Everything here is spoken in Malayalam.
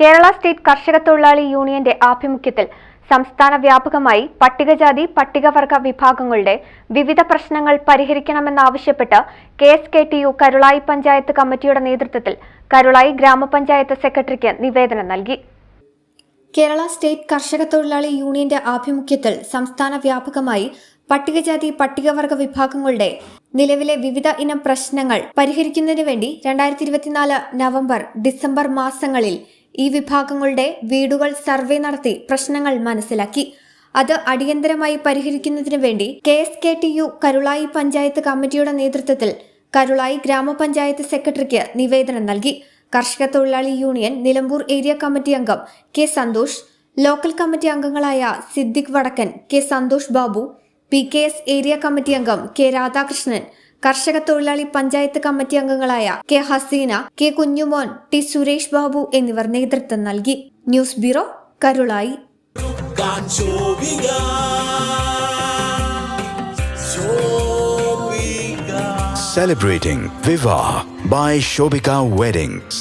കേരള സ്റ്റേറ്റ് കർഷക തൊഴിലാളി യൂണിയന്റെ ആഭിമുഖ്യത്തിൽ സംസ്ഥാന വ്യാപകമായി പട്ടികജാതി പട്ടികവർഗ വിഭാഗങ്ങളുടെ വിവിധ പ്രശ്നങ്ങൾ പരിഹരിക്കണമെന്നാവശ്യപ്പെട്ട് K S K T U Karulai panchayat കമ്മിറ്റിയുടെ നേതൃത്വത്തിൽ കരുളായി ഗ്രാമപഞ്ചായത്ത് സെക്രട്ടറിക്ക് നിവേദനം നൽകി. കേരള സ്റ്റേറ്റ് കർഷക തൊഴിലാളി യൂണിയന്റെ ആഭിമുഖ്യത്തിൽ സംസ്ഥാന വ്യാപകമായി പട്ടികജാതി പട്ടികവർഗ വിഭാഗങ്ങളുടെ നിലവിലെ വിവിധ ഇനം പ്രശ്നങ്ങൾ പരിഹരിക്കുന്നതിന് വേണ്ടി രണ്ടായിരത്തി ഇരുപത്തിനാല് നവംബർ ഡിസംബർ മാസങ്ങളിൽ ഈ വിഭാഗങ്ങളുടെ വീടുകൾ സർവേ നടത്തി പ്രശ്നങ്ങൾ മനസ്സിലാക്കി. അത് അടിയന്തരമായി പരിഹരിക്കുന്നതിനു വേണ്ടി K S K T U Karulai panchayat കമ്മിറ്റിയുടെ നേതൃത്വത്തിൽ കരുളായി ഗ്രാമപഞ്ചായത്ത് സെക്രട്ടറിക്ക് നിവേദനം നൽകി. കർഷക തൊഴിലാളി യൂണിയൻ നിലമ്പൂർ ഏരിയ കമ്മിറ്റി അംഗം കെ സന്തോഷ് ലോക്കൽ കമ്മിറ്റി അംഗങ്ങളായ Siddique Vadakkan K Santhosh Babu P K S area committee അംഗം കെ രാധാകൃഷ്ണൻ കർഷക തൊഴിലാളി പഞ്ചായത്ത് കമ്മിറ്റി അംഗങ്ങളായ K Haseena K Kunjumon T Suresh Babu എന്നിവർ നേതൃത്വം നൽകി news bureau Karulai Celebrating Viva by Shobika Weddings.